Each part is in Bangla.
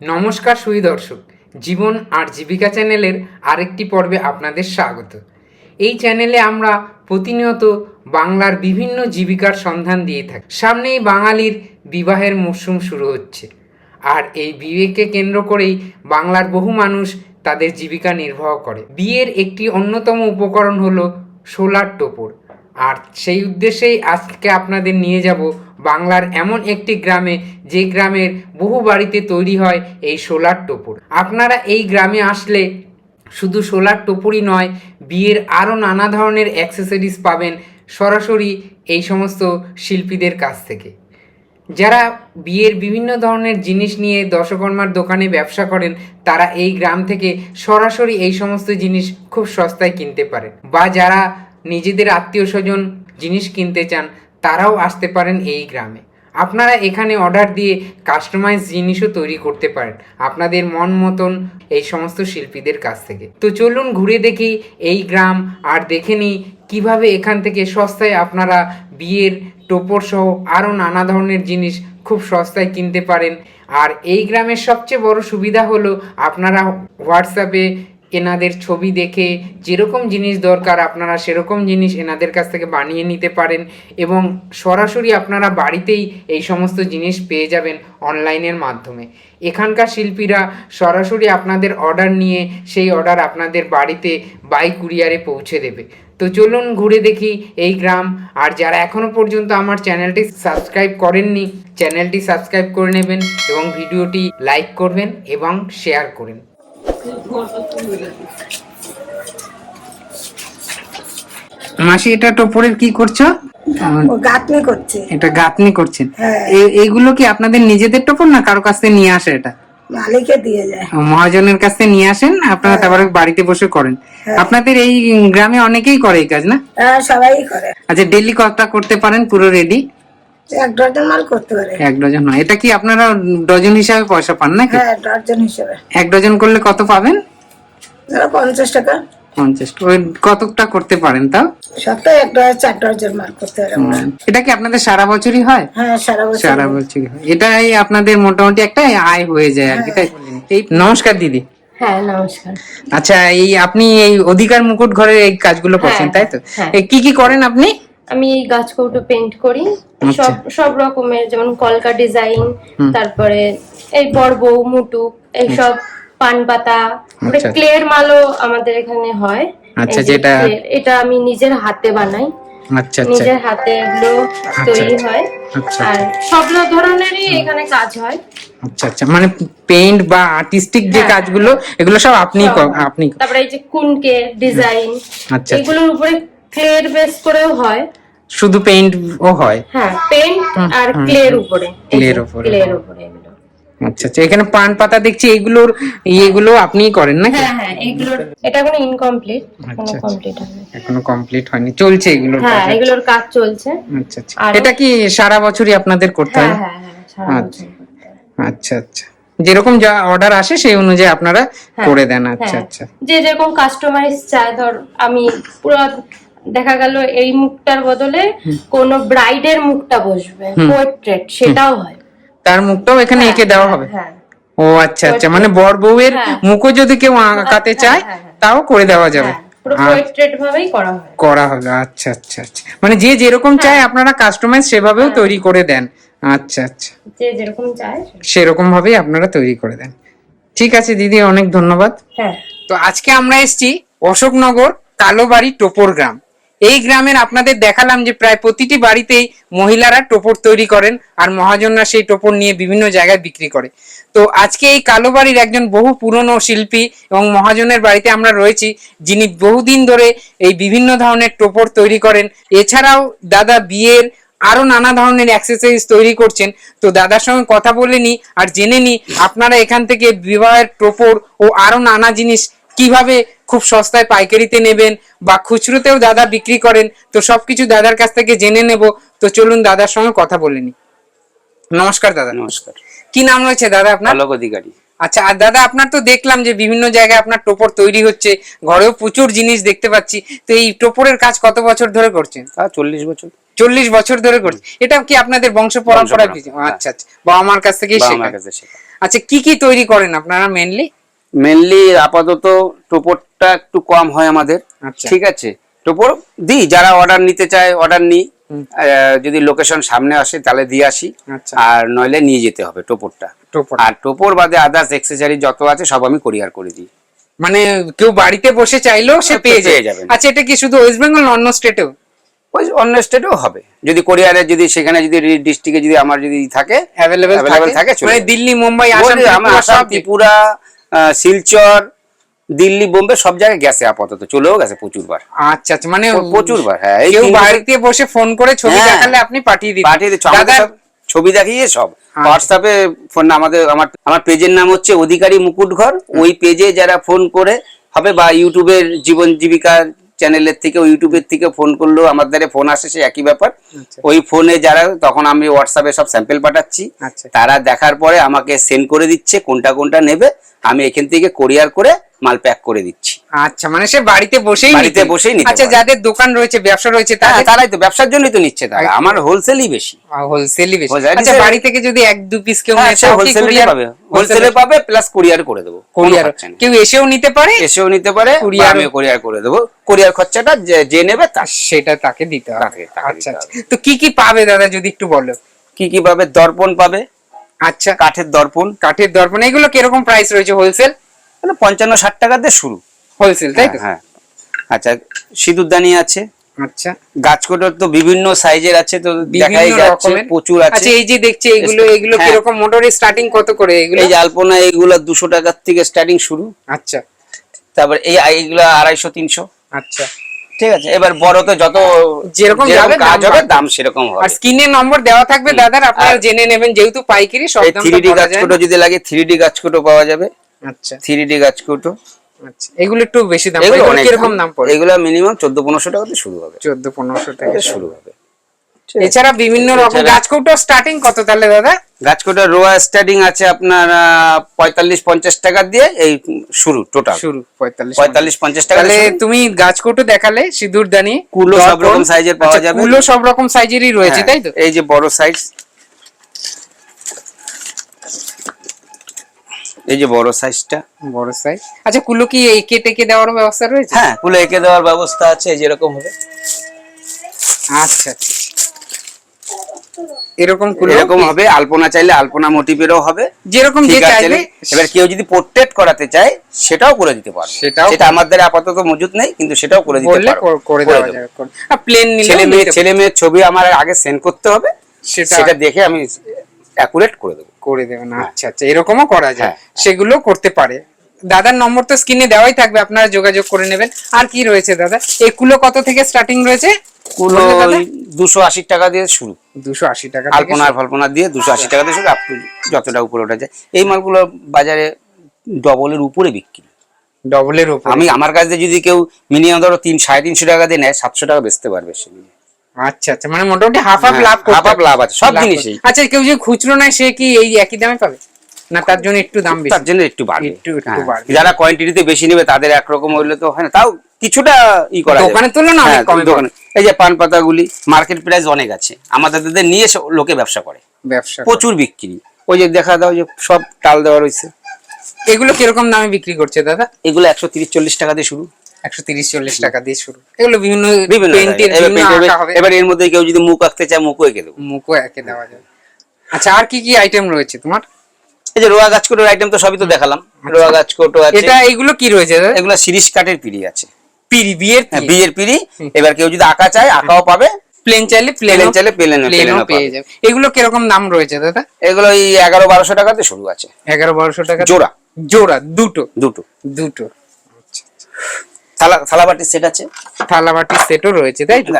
নমস্কার সুই দর্শক, জীবন আর জীবিকা চ্যানেলের আরেকটি পর্বে আপনাদের স্বাগত। এই চ্যানেলে আমরা প্রতিনিয়ত বাংলার বিভিন্ন জীবিকার সন্ধান দিয়ে থাকি। সামনেই বাঙালির বিবাহের মরশুম শুরু হচ্ছে। আর এই বিয়েকে কেন্দ্র করেই বাংলার বহু মানুষ তাদের জীবিকা নির্বাহ করে। বিয়ের একটি অন্যতম উপকরণ হলো সোলার টোপর। আর সেই উদ্দেশ্যেই আজকে আপনাদের নিয়ে যাব বাংলার এমন একটি গ্রামে, যে গ্রামের বহু বাড়িতে তৈরি হয় এই সোলার টোপর। আপনারা এই গ্রামে আসলে শুধু সোলার টোপরই নয়, বিয়ের আরও নানা ধরনের অ্যাক্সেসরিজ পাবেন সরাসরি এই সমস্ত শিল্পীদের কাছ থেকে। যারা বিয়ের বিভিন্ন ধরনের জিনিস নিয়ে দশকর্মার দোকানে ব্যবসা করেন, তারা এই গ্রাম থেকে সরাসরি এই সমস্ত জিনিস খুব সস্তায় কিনতে পারেন। বা যারা নিজেদের আত্মীয় স্বজন জিনিস কিনতে চান তারাও আসতে পারেন এই গ্রামে। আপনারা এখানে অর্ডার দিয়ে কাস্টমাইজ জিনিসও তৈরি করতে পারেন আপনাদের মন মতন এই সমস্ত শিল্পীদের কাছ থেকে। তো চলুন ঘুরে দেখি এই গ্রাম আর দেখে নিই কীভাবে এখান থেকে সস্তায় আপনারা বিয়ের টোপর সহ আরও নানা ধরনের জিনিস খুব সস্তায় কিনতে পারেন। আর এই গ্রামের সবচেয়ে বড় সুবিধা হলো আপনারা হোয়াটসঅ্যাপে এনাদের ছবি দেখে যেরকম জিনিস দরকার আপনারা সেরকম জিনিস এনাদের কাছ থেকে বানিয়ে নিতে পারেন এবং সরাসরি আপনারা বাড়িতেই এই সমস্ত জিনিস পেয়ে যাবেন অনলাইনের মাধ্যমে। এখানকার শিল্পীরা সরাসরি আপনাদের অর্ডার নিয়ে সেই অর্ডার আপনাদের বাড়িতে বাই কুরিয়ারে পৌঁছে দেবে। তো চলুন ঘুরে দেখি এই গ্রাম। আর যারা এখনও পর্যন্ত আমার চ্যানেলটি সাবস্ক্রাইব করেননি, চ্যানেলটি সাবস্ক্রাইব করে নেবেন এবং ভিডিওটি লাইক করবেন এবং শেয়ার করেন মাসি এটা টোপরের কি করছ? গাঁথনি করছে। এটা গাঁথনি করছেন হ্যাঁ। এইগুলো কি আপনাদের নিজেদের টোপর না কারও কাছ থেকে নিয়ে আসে এটা? মালিকে দিয়ে যায়। মহাজনের কাছ থেকে নিয়ে আসেন আপনারা তারপরে বাড়িতে বসে করেন। আপনাদের এই গ্রামে অনেকেই করে এই কাজ না? হ্যাঁ সবাই করে। আচ্ছা ডেলি কতটা করতে পারেন পুরো রেডি? এক ডজন মাল করতে পারে। এক ডজন হয় এটা কি আপনারা ডজন হিসাবে পয়সা পান নাকি? হ্যাঁ ডজন হিসেবে। এক ডজন করলে কত পাবেন? পঞ্চাশ টাকা। পঞ্চাশ। ওই কতটা করতে পারেন তাও? সপ্তাহে এক ডজন চার ডজন মাল করতে পারে আমরা। এটা কি আপনাদের সারা বছরই হয়? হ্যাঁ সারা বছর সারা বছরই হয়। এটাই আপনাদের মোটামুটি একটা আয় হয়ে যায় আর কি তাই এই নমস্কার দিদি। হ্যাঁ নমস্কার। আচ্ছা এই আপনি এই অধিকার মুকুট ঘরের এই কাজগুলো করছেন তাই তো? হ্যাঁ। কি কি করেন আপনি? আমি এই গাছ কৌটো পেন্ট করি। আচ্ছা। সব সব রকমের যেমন কলকা ডিজাইন তারপরে এই বড় বউ মুটুক এইসব পান পাতা আচ্ছা। ক্লের মালও আমাদের এখানে হয়। আচ্ছা, যেটা- এটা আমি নিজের হাতে বানাই। আচ্ছা আচ্ছা। নিজের হাতে এগুলো তৈরি আচ্ছা। হয়। আচ্ছা। আর সব ধরনেরই এখানে কাজ হয়। আচ্ছা আচ্ছা। মানে পেইন্ট বা আর্টিস্টিক যে হ্যাঁ, কাজগুলো এগুলো সব আপনি। আপনি তারপরে এই যে কুনকে ডিজাইন আচ্ছা। এগুলোর উপরে ক্লের বেস করেও হয়। শুধু পেইন্ট ও হয়? হ্যাঁ পেন্ট আর ক্লের উপরে। এর উপরে। ক্লের উপরে এগুলো। আচ্ছা আচ্ছা এখানে পান পাতা দেখছি এগুলোর এগুলো আপনিই করেন নাকি? হ্যাঁ হ্যাঁ এগুলোর এটা এখনও ইনকমপ্লিট এখনও আচ্ছা, আচ্ছা। কমপ্লিট হয়নি। এখনও কমপ্লিট হয়নি চলছে এগুলোর হ্যাঁ এগুলোর কাজ চলছে। আচ্ছা আচ্ছা। এটা কি সারা বছরই আপনাদের করতে হ্যাঁ? হয় হ্যাঁ হ্যাঁ আচ্ছা। হয়। আচ্ছা আচ্ছা। যেরকম যা অর্ডার আসে সেই অনুযায়ী আপনারা করে দেন। আচ্ছা হ্যাঁ। আচ্ছা। যে যেরকম কাস্টমাইজ চায় ধর আমি পুরো দেখা গেল এই মুখটার বদলে কোন ব্রাইডের মুখটা বসবে পোর্ট্রেট সেটাও হয়। তার মুখটাও এখানে এঁকে দেওয়া হবে? হ্যাঁ। ও আচ্ছা আচ্ছা মানে বর বউয়ের হ্যাঁ। মুখও যদি কেউ আঁকাতে চায় হ্যাঁ, হ্যাঁ। তাও করে দেওয়া যাবে। হ্যাঁ আচ্ছা। করা হয়। হবে আচ্ছা আচ্ছা আচ্ছা। মানে যে যেরকম হ্যাঁ। চায় আপনারা কাস্টমাইজ সেভাবেও তৈরি করে দেন। আচ্ছা আচ্ছা। যে যেরকম চায় সেরকম। ভাবেই আপনারা তৈরি করে দেন। ঠিক আছে দিদি অনেক ধন্যবাদ। হ্যাঁ। তো আজকে আমরা এসেছি অশোকনগর কালোবাড়ি টোপর গ্রাম। এই গ্রামের আপনাদের দেখালাম যে প্রায় প্রতিটি বাড়িতেই মহিলারা টোপর তৈরি করেন আর মহাজনরা সেই টোপর নিয়ে বিভিন্ন জায়গায় বিক্রি করে। তো আজকে এই কালোবাড়ির একজন বহু পুরনো শিল্পী এবং মহাজনের বাড়িতে আমরা রয়েছি, যিনি বহুদিন ধরে এই বিভিন্ন ধরনের টোপর তৈরি করেন। এছাড়াও দাদা বিয়ের আরও নানা ধরনের অ্যাক্সেসরিজ তৈরি করছেন। তো দাদার সঙ্গে কথা বলে নি আর জেনে নি আপনারা এখান থেকে বিবাহের টোপর ও আরও নানা জিনিস কীভাবে খুব সস্তায় পাইকারিতে নেবেন বা খুচরোতেও দাদা বিক্রি করেন তো সবকিছু দাদার কাছ থেকে জেনে নেব। তো চলুন দাদার সঙ্গে কথা বলে নি। নমস্কার দাদা। নমস্কার। কি নাম রয়েছে দাদা আপনার? আলোক অধিকারী। আচ্ছা আর দাদা আপনার তো দেখলাম যে বিভিন্ন জায়গায় আপনার টোপর তৈরি হচ্ছে ঘরেও প্রচুর জিনিস দেখতে পাচ্ছি। তো এই টোপরের কাজ কত বছর ধরে করছেন? তা চল্লিশ বছর। চল্লিশ বছর ধরে করছে এটা কি আপনাদের বংশ পরম্পরা। আচ্ছা আচ্ছা। বাবা মার কাছ থেকেই শেখা। আচ্ছা কি কি তৈরি করেন আপনারা মেনলি মেনলি আপাতত টোপরটা একটু কম হয় আমাদের। আচ্ছা। ঠিক আছে? টোপর দিই যারা অর্ডার নিতে চায় অর্ডার নিই। যদি লোকেশন সামনে আসে তাহলে দিয়ে আসি। আচ্ছা। আর নইলে নিয়ে যেতে হবে টোপরটা। টোপর। আর টোপর বাদে আদার্স এক্সেসরি যত আছে সব আমি কোরিয়ার করে দিই। মানে কেউ বাড়িতে বসে চাইলেও সে পেয়ে যাবেন। আচ্ছা এটা কি শুধু ওয়েস্ট বেঙ্গল অন্য স্টেটেও ওই অন্য স্টেটেও হবে। যদি কোরিয়ারে যদি সেখানে যদি ডিস্ট্রিক্টে যদি আমার যদি থাকে অ্যাভেলেবেল থাকে, মানে দিল্লি মুম্বাই আসাম ত্রিপুরা শিলচর দিল্লি বোম্বে সব জায়গায় গেছে আপাতত চলেও গেছে প্রচুরবার আচ্ছা আচ্ছা মানে প্রচুর প্রচুরবার হ্যাঁ কেউ বাড়িতে বসে ফোন করে ছবি হ্যাঁ। দেখালে আপনি পাঠিয়ে দিন পাঠিয়ে দিচ্ছ ছবি দেখিয়ে সব আচ্ছা। হোয়াটসঅ্যাপে ফোন আমাদের আমার আমার পেজের নাম হচ্ছে অধিকারী মুকুট ঘর ওই পেজে যারা ফোন করে হবে বা ইউটিউবের জীবন জীবিকার চ্যানেলের থেকে ইউটিউবের থেকে ফোন করলেও আমার দ্বারা ফোন আসে সে একই ব্যাপার আচ্ছা। ওই ফোনে যারা তখন আমি হোয়াটসঅ্যাপে সব স্যাম্পেল পাঠাচ্ছি আচ্ছা। তারা দেখার পরে আমাকে সেন্ড করে দিচ্ছে কোনটা কোনটা নেবে আমি এখান থেকে কোরিয়ার করে মাল প্যাক করে দিচ্ছি। আচ্ছা মানে সে বাড়িতে বসেই বাড়িতে বসেই নিতে আচ্ছা যাদের দোকান রয়েছে ব্যবসা রয়েছে হ্যাঁ তারাই তো ব্যবসার জন্যই তো নিচ্ছে তারা। আমার হোলসেলই বেশি। হোলসেলই বেশি। আচ্ছা বাড়ি থেকে যদি এক দু পিস কেউ হ্যাঁ নেয় সে তাও কি হোলসেলে courier- পাবে। হোলসেলে পাবে? প্লাস কুরিয়ার করে দেবো। কোরিয়ার কেউ এসেও নিতে পারে? এসেও নিতে পারে Courier- আমি কোরিয়ার করে দেবো। কোরিয়ার খরচাটা যে- নেবে তার সেটা তাকে দিতে হবে। আচ্ছা আচ্ছা। তো কি কি পাবে দাদা যদি একটু বলো? কি কি পাবে? দর্পণ পাবে। আচ্ছা। কাঠের দর্পণ। কাঠের দর্পণ এগুলো কীরকম প্রাইস রয়েছে হোলসেল মানে পঞ্চান্ন ষাট টাকা দিয়ে শুরু। হোলসেল তাই তো? হ্যাঁ আচ্ছা সিঁদুরদানি আছে। আচ্ছা। গাছকোটোর তো বিভিন্ন সাইজের আছে তো দেখাই যাচ্ছে প্রচুর আছে। আচ্ছা এই যে দেখছি এগুলো এগুলো হ্যাঁ। কীরকম? মোটরের স্টার্টিং কত করে এগুলো? এই আলপনা এইগুলা দুশো টাকার থেকে স্টার্টিং শুরু। আচ্ছা। তারপর এই এইগুলা আড়াইশো তিনশো। আচ্ছা। ঠিক আছে এবার বড় তো যত যেরকম যাবে কাজ দাম হবে দাম সেরকম হবে। আর স্ক্রিনে নম্বর দেওয়া থাকবে দাদার। আপনারা জেনে নেবেন যেহেতু পাইকারি সব দাম থ্রি ডি গাছকুটো যদি লাগে থ্রি ডি গাছকুটো পাওয়া যাবে। আচ্ছা। থ্রি ডি গাছকুটো। আচ্ছা এগুলো একটু বেশি দাম এগুলো কীরকম দাম। পড়ে? এগুলো মিনিমাম চোদ্দ পনেরোশো টাকাতে শুরু হবে। চোদ্দ পনেরোশো টাকা থেকে শুরু হবে। এছাড়া বিভিন্ন রকম এছাড়া- গাছ কৌটো স্টার্টিং কত তাহলে দাদা? গাছকোটা রোয়া স্টার্টিং আছে আপনার পঁয়তাল্লিশ পঞ্চাশ টাকা দিয়ে এই শুরু টোটাল শুরু পঁয়তাল্লিশ পঞ্চাশ। টাকা তাহলে দিয়ে তুমি গাছ কৌটো দেখালে সিঁদুর দানি কুলো সব রকম এর পাওয়া যাবে। কুলো সব রকম সাইজেরই রয়েছে হ্যাঁ, তাই তো? এই যে বড় সাইজ এই যে বড় সাইজটা বড় সাইজ আচ্ছা কুলো কি একে টেকে দেওয়ার ব্যবস্থা রয়েছে? হ্যাঁ কুলো এঁকে দেওয়ার ব্যবস্থা আছে এই যেরকম হবে। আচ্ছা আচ্ছা। এরকম কুলো এরকম হবে আলপনা চাইলে আলপনা মোটিভেরও হবে। যেরকম যে চাইবে এবার কেউ যদি পোর্ট্রেট করাতে চায় সেটাও করে দিতে পারবে। সেটাও সেটা আমাদের আপাতত মজুদ নেই কিন্তু সেটাও করে দিতে পারব। কর- দেওয়া যাবে আর প্লেন নিলে ছেলে মেয়ে ছেলে মেয়ের ছবি আমার আগে সেন্ড করতে হবে। সেটা- সেটা দেখে আমি অ্যাকুরেট করে দেবো। করে দেবেন আচ্ছা আচ্ছা এরকমও করা যায়। হ্যাঁ। সেগুলো করতে পারে। দাদার নম্বর তো স্ক্রিনে দেওয়াই থাকবে আপনারা যোগাযোগ করে নেবেন। আর কি রয়েছে দাদা? এই কুলো কত থেকে স্টার্টিং রয়েছে? কুলো দুশো আশি টাকা দিয়ে শুরু। দুশো আশি টাকা আলপনা ফালপনা দিয়ে দুশো আশি টাকা দিয়ে শুরু আপ যতটা উপরে ওঠা যায়। এই মালগুলো বাজারে ডবলের উপরে বিক্রি। ডবলের উপর। আমি আমার কাছে যদি কেউ মিনিমাম ধরো তিন সাড়ে তিনশো টাকা দিয়ে নেয় সাতশো টাকা বেচতে পারবে সে। নিয়ে। আচ্ছা আচ্ছা মানে মোটামুটি হাফ হাফ হ্যাঁ, লাভ half half লাভ আছে, সব জিনিসেই। আচ্ছা কেউ যে খুচরো নেয় সে কি এই একই দামে পাবে? না তার জন্য একটু দাম বেশি? তার জন্য একটু বাড়বে। হ্যাঁ। যারা কোয়ান্টিটিতে বেশি নেবে তাদের একরকম হইলে তো হয় না। তাও কিছুটা ই করা যাবে। দোকানের তুলনায় অনেক হ্যাঁ, কমে দোকানে এই যে পান পাতাগুলি মার্কেট প্রাইস অনেক আছে। আমাদের তাদের নিয়ে লোকে ব্যবসা করে। ব্যবসা প্রচুর বিক্রি। ওই যে দেখা দাও যে সব টাল দেওয়া রয়েছে। এগুলো কীরকম দামে বিক্রি করছে দাদা? এগুলো একশো তিরিশ চল্লিশ টাকা দিয়ে শুরু। একশো তিরিশ চল্লিশ টাকা দিয়ে শুরু। এগুলো বিভিন্ন বিভিন্ন এবার এর- মধ্যে কেউ যদি মুখ আঁকতে চায় মুখও এঁকে দেবো। মুখও একে দেওয়া যাবে। আচ্ছা আর কি কি আইটেম রয়েছে তোমার? এই যে রোয়া গাছকোটোর আইটেম তো সবই তো দেখালাম। রোয়া গাছকোটো আছে। এটা এগুলো কি রয়েছে এগুলো সিরিশ কাঠের পিড়ি আছে। পিড়ি বিয়ের হ্যাঁ, বিয়ের পিড়ি। এবার কেউ যদি আঁকা চায় আঁকাও পাবে। প্লেন চাইলে প্লেন চাইলে plain- প্লেনও পেয়ে যাবে। এগুলো কীরকম দাম রয়েছে দাদা? এগুলো এই এগারো বারোশো টাকাতে শুরু আছে। এগারো বারোশো টাকা জোড়া। জোড়া দুটো। দুটো। দুটো। থালা থালা বাটির সেট আছে। থালা বাটির সেটও রয়েছে তাই তো?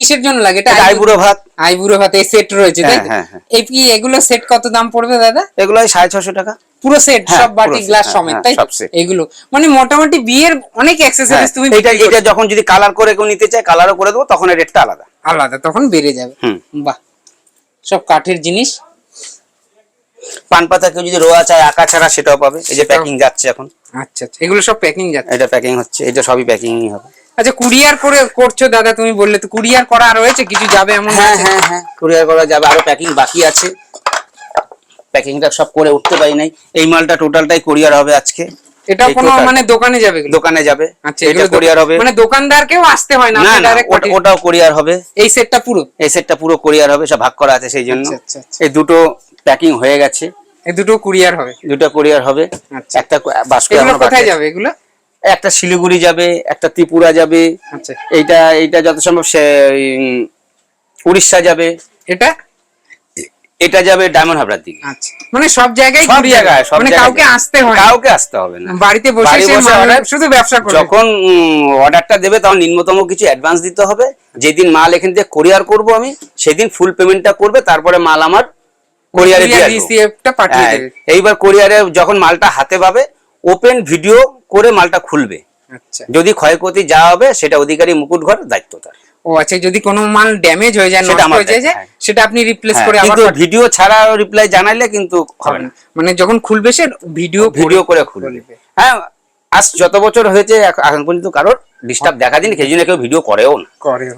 কিসের জন্য লাগে? এটা আইবুড়ো ভাত। আইবুড়ো ভাতে সেট রয়েছে তাই হ্যাঁ, হ্যাঁ, হ্যাঁ। এই কি এগুলো সেট কত দাম পড়বে দাদা? এগুলো ওই সাড়ে ছশো টাকা। পুরো সেট হ্যাঁ, সব বাটি গ্লাস হ্যাঁ, সমেত হ্যাঁ, তাই। এগুলো। মানে মোটামুটি বিয়ের অনেক হ্যাঁ, অ্যাক্সেসরিজ তুমি এটা এটা যখন যদি কালার করে কেউ নিতে চায় কালারও করে দেবো তখন এর রেটটা আলাদা। আলাদা তখন বেড়ে যাবে। বাহ। সব কাঠের জিনিস। পান পাতা কেউ যদি রোয়া চায় আঁকা ছাড়া সেটাও পাবে। এই যে প্যাকিং যাচ্ছে এখন। আচ্ছা আচ্ছা। এগুলো সব প্যাকিং যাচ্ছে? এটা প্যাকিং হচ্ছে এটা সবই প্যাকিংই হবে। আচ্ছা কুরিয়ার করে করছ দাদা তুমি বললে তো কুরিয়ার করা রয়েছে কিছু যাবে এমন হ্যাঁ হ্যাঁ হ্যাঁ কুরিয়ার করা যাবে আরও প্যাকিং বাকি আছে। প্যাকিংটা সব করে উঠতে পারি নাই। এই মালটা টোটালটাই কুরিয়ার হবে আজকে। এটা কোনো। মানে দোকানে যাবে দোকানে যাবে। আচ্ছা এটা কুরিয়ার হবে। মানে দোকানদারকেও আসতে হয় না পাঠিয়ে- ওটাও কুরিয়ার হবে। এই সেটটা পুরো? এই সেটটা পুরো কুরিয়ার হবে সব ভাগ করা আছে সেই জন্য। আচ্ছা, আচ্ছা, আচ্ছা। এই দুটো প্যাকিং হয়ে গেছে। এই দুটো কুরিয়ার হবে। দুটো কুরিয়ার হবে। আচ্ছা। একটা বাস্ক এগুলো কোথায় যাবে এগুলো? একটা শিলিগুড়ি যাবে একটা ত্রিপুরা যাবে। আচ্ছা। এইটা এইটা যত সম্ভব উড়িষ্যা যাবে। এটা? এটা যাবে ডায়মন্ড হাবড়ার দিকে। আচ্ছা। মানে সব জায়গায় সব জায়গায় সব মানে কাউকে আসতে হয় কাউকে আসতে হবে না। বাড়িতে বসে শুধু ব্যবসা করবে। যখন অর্ডারটা দেবে তখন নিম্নতম কিছু অ্যাডভান্স দিতে হবে। যেদিন মাল এখান থেকে কোরিয়ার করব আমি সেদিন ফুল পেমেন্টটা করবে তারপরে মাল আমার কোরিয়ারে দিয়ে পাঠিয়ে হ্যাঁ, দেবে। এইবার কোরিয়ারে যখন মালটা হাতে পাবে ওপেন ভিডিও করে মালটা খুলবে। আচ্ছা। যদি ক্ষয়ক্ষতি যা হবে সেটা অধিকারী মুকুট ঘর দায়িত্ব তার ও আচ্ছা যদি কোনো মাল ড্যামেজ হয়ে যায় সেটা হয়ে যায় হ্যাঁ। সেটা আপনি রিপ্লেস হ্যাঁ, করে আবার ভিডিও ছাড়া রিপ্লাই জানাইলে কিন্তু হবে না। মানে যখন খুলবে সে ভিডিও ভিডিও করে খুলবে। হ্যাঁ আজ যত বছর হয়েছে এখন পর্যন্ত কারোর ডিস্টার্ব দেখা দিন সেই জন্য কেউ ভিডিও করেও না।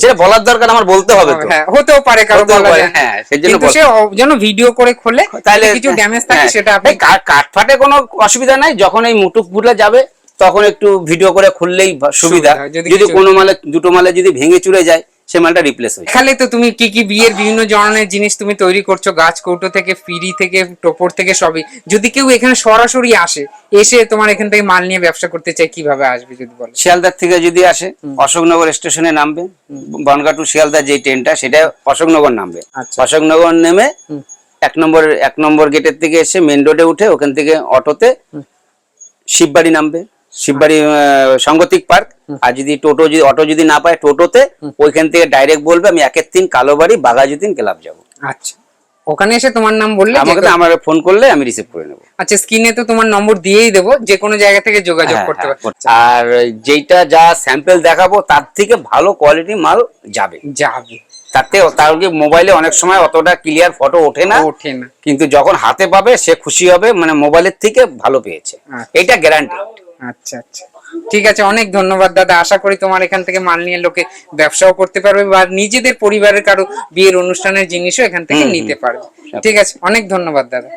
সেটা বলার দরকার আমার বলতে হবে তো। হ্যাঁ হতেও পারে কারও হতেও বলা পারে, যায়। না। হ্যাঁ, সেই জন্য সে যেন ভিডিও করে খোলে তাহলে কিছু ড্যামেজ থাকে হ্যাঁ, সেটা আপনি কাঠ ফাটে কোনো অসুবিধা নাই যখন এই মুটুকগুলা যাবে তখন একটু ভিডিও করে খুললেই সুবিধা যদি কোনো মালে দুটো মালে যদি ভেঙে চুরে যায় সে মালটা রিপ্লেস হয়ে। খালি তো তুমি কি কি বিয়ের বিভিন্ন ধরনের জিনিস তুমি তৈরি করছ গাছ কৌটো থেকে ফিরি থেকে টোপর থেকে সবই। যদি কেউ এখানে সরাসরি আসে এসে তোমার এখান থেকে মাল নিয়ে ব্যবসা করতে চায় কীভাবে আসবে যদি বলো? শিয়ালদার থেকে যদি আসে অশোকনগর স্টেশনে নামবে বনগা টু শিয়ালদার যে ট্রেনটা সেটা অশোকনগর নামবে। আচ্ছা। অশোকনগর নেমে এক নম্বর এক নম্বর গেটের থেকে এসে মেন রোডে উঠে ওখান থেকে অটোতে শিববাড়ি নামবে। শিববাড়ি সাংগতিক পার্ক। আর যদি টোটো যদি অটো যদি না পায় টোটোতে ওইখান থেকে ডাইরেক্ট বলবে আমি একের তিন কালোবাড়ি বাঘাজুদ্দিন ক্লাব যাব। আচ্ছা। ওখানে এসে তোমার নাম বললে আমাকে কেউ- আমার ফোন করলে আমি রিসিভ করে নেব। আচ্ছা স্ক্রিনে তো তোমার নম্বর দিয়েই দেবো যে কোনো জায়গা থেকে যোগাযোগ হ্যাঁ, করতে হ্যাঁ, আর যেটা যা স্যাম্পল দেখাবো তার থেকে ভালো কোয়ালিটি মাল যাবে। যাবে। তাতে তার মোবাইলে অনেক সময় অতটা ক্লিয়ার ফটো ওঠে না। ওঠে না। কিন্তু যখন হাতে পাবে সে খুশি হবে মানে মোবাইলের থেকে ভালো পেয়েছে। আচ্ছা। এটা গ্যারান্টি আচ্ছা আচ্ছা। ঠিক আছে অনেক ধন্যবাদ দাদা। আশা করি তোমার এখান থেকে মাল নিয়ে লোকে ব্যবসাও করতে পারবে বা নিজেদের পরিবারের কারও বিয়ের অনুষ্ঠানের জিনিসও এখান থেকে নিতে পারবে। ঠিক আছে অনেক ধন্যবাদ দাদা।